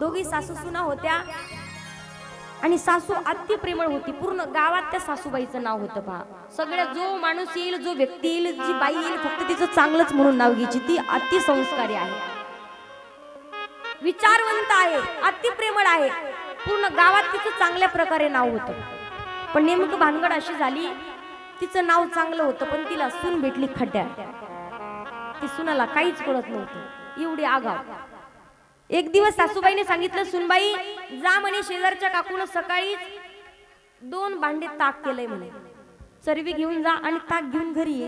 दोघी सासू सुना होत्या. आणि सासू अति प्रेमळ होती. पूर्ण गावात त्या सासूबाईचं नाव होतं पहा. सगळ्या जो माणूस येईल जो व्यक्ती येईल जी बाई येईल फक्त तिचं चांगलंच म्हणून नाव घ्यायची. ती अतिसंस्कारी आहे. विचारवंत आहे अति प्रेमळ आहे. पूर्ण गावात तिचं चांगल्या प्रकारे नाव होतं. पण नेमकं भानगड अशी झाली तिचं नाव चांगलं होतं पण तिला सून भेटली खड्ड्या ती सुनाला काहीच कळत नव्हतं. एवढी आगाव. एक दिवस सासूबाईने सांगितलं सुनबाई जा म्हणे शेजारच्या काकून सकाळी दोन भांडे ताक केलंय म्हणे. चरवी घेऊन जा आणि ताक घेऊन घरी ये.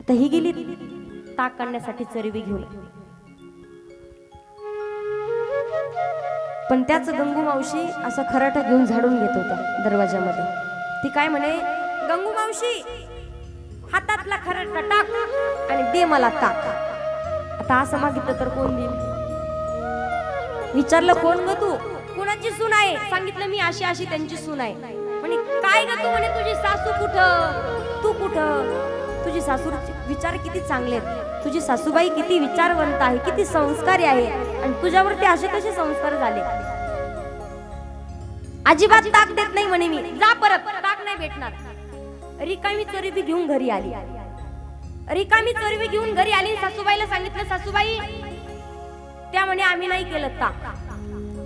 आता ही गेली ताक काढण्यासाठी चरवी घेऊन. पण त्याच गंगू मावशी असं खराटा घेऊन झाडून घेत होत्या दरवाजामध्ये ती काय म्हणे गंगू मावशी हातातला खराटा टाक आणि दे मला ताक. आता असं मागितलं तर कोण देईल? विचारलं कोण ग तू? कुणाची सून आहे? सांगितलं मी अशी अशी त्यांची सून आहे. म्हणे काय ग तू? म्हणे तुझी सासू कुठं? तू कुठं? तुझी सासू विचार किती चांगले आहेत. तुझी सासूबाई किती विचारवंत आहे किती संस्कारी आहे आणि तुझ्यावरती असे कसे संस्कार झाले? अजिबात ताक देत नाही म्हणे मी. जा परत ताक नाही भेटणार. रिकामी चरबी घेऊन घरी आली. रिकामी चरबी घेऊन घरी आली सासूबाईला सांगितलं सासूबाई त्या म्हणे आम्ही नाही केलं ताक.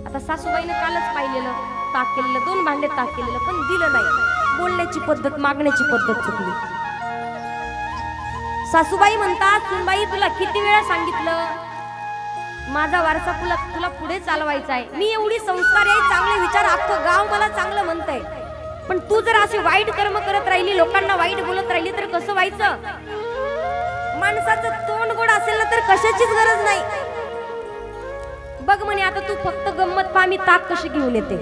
आता सासूबाईनं कालच पाहिलेलं ताक केलेलं दोन भांडे ताक केलेलं पण दिलं नाही. बोलण्याची पद्धत मागण्याची पद्धत चुकली. सासूबाई म्हणतात सुनबाई तुला किती वेळा सांगितलं? माझा वारसा तुला तुला पुढे चालवायचा आहे. मी एवढी संस्कार आहे चांगले विचार अख्खं गाव मला चांगलं म्हणतंय. पण तू जर असे वाईट कर्म करत राहिली लोकांना वाईट बोलत राहिली तर कसं व्हायचं? माणसाचं तोंड गोड असेल ना तर कशाचीच गरज नाही. बघ म्हणे आता तू फक्त गंमत पहा मी ताक कशी घेऊन येते.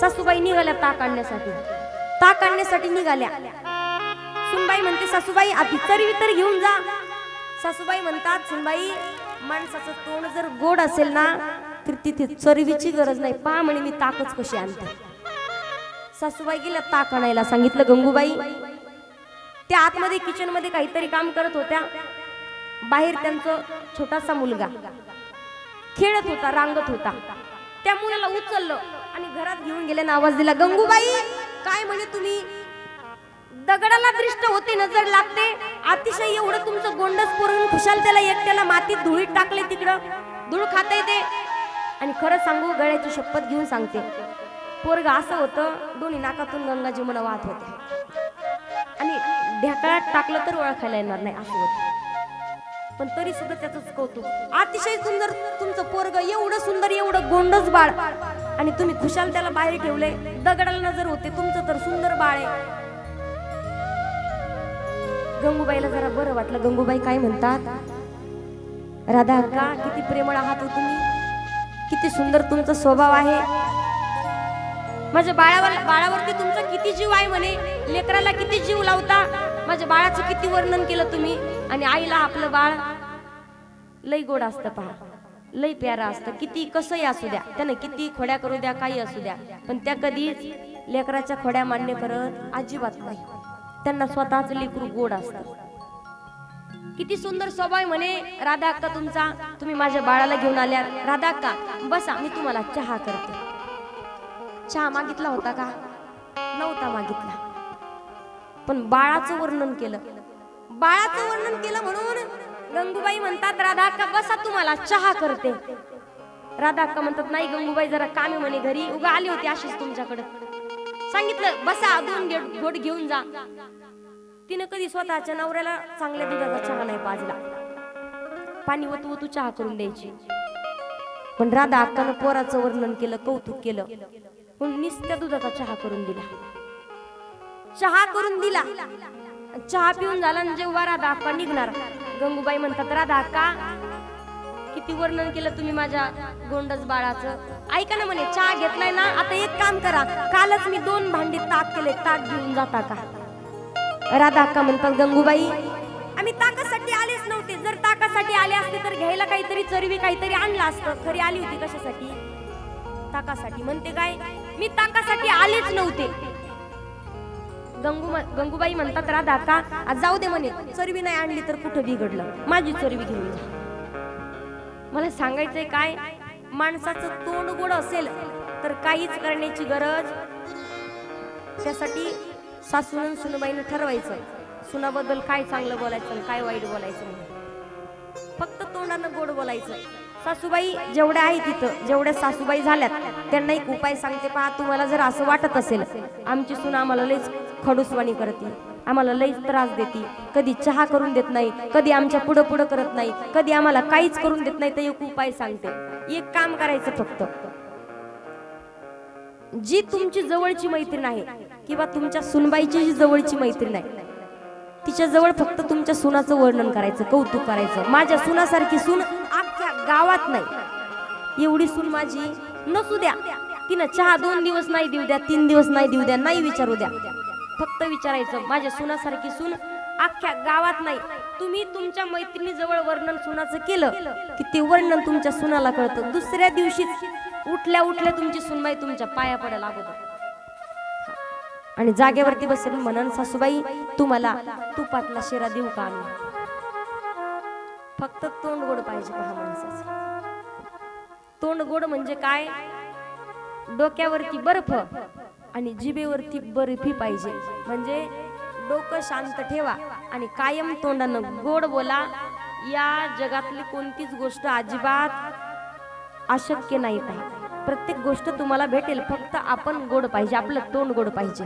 सासूबाई निघाल्या ताक आणण्यासाठी. ताक आणण्यासाठी निघाल्या. सुनबाई म्हणते सासूबाई आधी तरी तर घेऊन जा. सासूबाई म्हणतात सुनबाई माणसाचं तोंड जर गोड असेल ना तर तिथे चरवीची गरज नाही. पहा म्हणे मी ताकच कशी आणते. सासूबाई गेल्या ताक आणायला सांगितलं गंगूबाई त्या आतमध्ये किचनमध्ये काहीतरी काम करत होत्या. बाहेर त्यांचं छोटासा मुलगा. खेळत होता रांगत होता. त्या मुलाला उचललं आणि घरात घेऊन गेल्यानं आवाज दिला गंगूबाई काय म्हणे तुम्ही? दगडाला दृष्ट होते नजर लागते. अतिशय एवढं तुमचं गोंडस पुरून खुशाल त्याला एकट्याला मातीत धुळीत टाकले तिकडं. धूळ खाता येते. आणि खरं सांगू गळ्याची शपथ घेऊन सांगते. पोरग असं होतं दोन्ही नाकातून गंगा मला वाहत होते आणि ढेकळात टाकलं तर ओळखायला येणार नाही असं होतं. पण तरी सुद्धा त्याच कौतुक. अतिशय सुंदर तुमचं पोरग एवढं सुंदर एवढं गोंडच बाळ. आणि तुम्ही खुशाल त्याला बाहेर ठेवले दगडाला नजर होते तुमचं तर सुंदर बाळ आहे. गंगूबाईला जरा बरं वाटलं. गंगूबाई काय म्हणतात? राधा का किती प्रेमळ आहात हो तुम्ही? किती सुंदर तुमचा स्वभाव आहे. माझ्या बाळावर बाळावरती तुमचा किती जीव आहे म्हणे? लेकराला किती जीव लावता? माझ्या बाळाचं किती वर्णन केलं तुम्ही? आणि आईला आपलं बाळ? लई गोड असतं पहा. लई प्यारा असतं. किती कसंही असू द्या. त्याने किती खोड्या करू द्या काही असू द्या. पण त्या कधीच लेकराच्या खोड्या मान्य करत अजिबात नाही. त्यांना स्वतःच लेकरू गोड असतं. किती सुंदर स्वभाव आहे म्हणे राधा अक्का तुमचा. तुम्ही माझ्या बाळाला घेऊन आल्या. राधा अक्का बसा मी तुम्हाला चहा करते. चहा मागितला होता का? नव्हता मागितला. पण बाळाचं वर्णन केलं. बाळाचं वर्णन केलं म्हणून गंगूबाई म्हणतात राधा का बसा तुम्हाला चहा करते. राधा अक्का म्हणतात नाही गंगूबाई जरा कामे म्हणे घरी उगा आली होती अशीच तुमच्याकडे. सांगितलं बसा दोन घे- घोट घेऊन जा. तिनं कधी स्वतःच्या नवऱ्याला चांगल्या दुधाचा चहा नाही पाजला. पाणी ओतू ओतू चहा करून द्यायची. पण राधा अक्कानं पोराचं वर्णन केलं कौतुक केलं. म्हणून त्या दुधाचा चहा करून दिला. चहा करून दिला. चहा पिऊन झाला आणि जेव्हा राधा अक्का निघणार गंगूबाई म्हणतात राधा अक्का किती वर्णन केलं तुम्ही माझ्या गोंडस बाळाचं? ऐका ना म्हणे चहा घेतलाय ना आता एक काम करा. कालच मी दोन भांडी ताक केले ताक घेऊन जाता का? राधा अक्का म्हणतात गंगूबाई आम्ही ताकासाठी आलेच नव्हते. जर ताकासाठी आले असते तर घ्यायला काहीतरी चरवी काहीतरी आणलं असतं. खरी आली होती कशासाठी? ताकासाठी. म्हणते काय? मी तांकासाठी आलेच नव्हते. गंगू गंगूबाई म्हणतात राधा का? आज जाऊ दे म्हणे. चरबी नाही आणली तर कुठं बिघडलं? माझी चरबी घेऊन मला सांगायचंय काय? माणसाचं तोंड गोड असेल तर काहीच करण्याची गरज त्यासाठी सासून सुनबाईनं ठरवायचं सुनाबद्दल काय चांगलं बोलायचं काय वाईट बोलायचं फक्त तोंडानं गोड बोलायचं सासूबाई जेवढ्या आहे तिथं जेवढ्या सासूबाई झाल्यात त्यांना एक उपाय सांगते पहा तुम्हाला जर असं वाटत असेल आमची सून आम्हाला लईच खडूसवाणी करते आम्हाला लईच त्रास देते कधी चहा करून देत नाही कधी आमच्या पुढं पुढं करत नाही कधी आम्हाला काहीच करून देत नाही तर एक उपाय सांगते. एक काम करायचं फक्त. जी तुमची जवळची मैत्रीण आहे किंवा तुमच्या सुनबाईची जी जवळची मैत्रीण आहे तिच्या जवळ फक्त तुमच्या सुनाचं वर्णन करायचं कौतुक करायचं. माझ्या सुनासारखी सून गावात नाही. एवढी सून माझी नसू द्या. तिनं चहा दोन दिवस नाही देऊ द्या तीन दिवस नाही देऊ द्या नाही विचारू द्या. फक्त विचारायचं माझ्या सुनासारखी सून अख्ख्या गावात नाही. तुम्ही तुमच्या मैत्रिणी जवळ वर्णन सुनाचं केलं की ते वर्णन तुमच्या सुनाला कळतं. दुसऱ्या दिवशीच उठल्या उठल्या तुमची सुनबाई तुमच्या पाया पडायला अगोदर आणि जागेवरती बसून म्हणन सासूबाई तुम्हाला तुपातला शिरा देऊ का आम्ही? फक्त तोंड गोड पाहिजे पहा माणसाचं. तोंड गोड म्हणजे काय? डोक्यावरती बर्फ आणि जिभेवरती बर्फी पाहिजे. म्हणजे डोकं शांत ठेवा आणि कायम तोंडानं गोड बोला. या जगातली कोणतीच गोष्ट अजिबात अशक्य नाही. पाहिजे प्रत्येक गोष्ट तुम्हाला भेटेल. फक्त आपण गोड पाहिजे. आपलं तोंड गोड पाहिजे.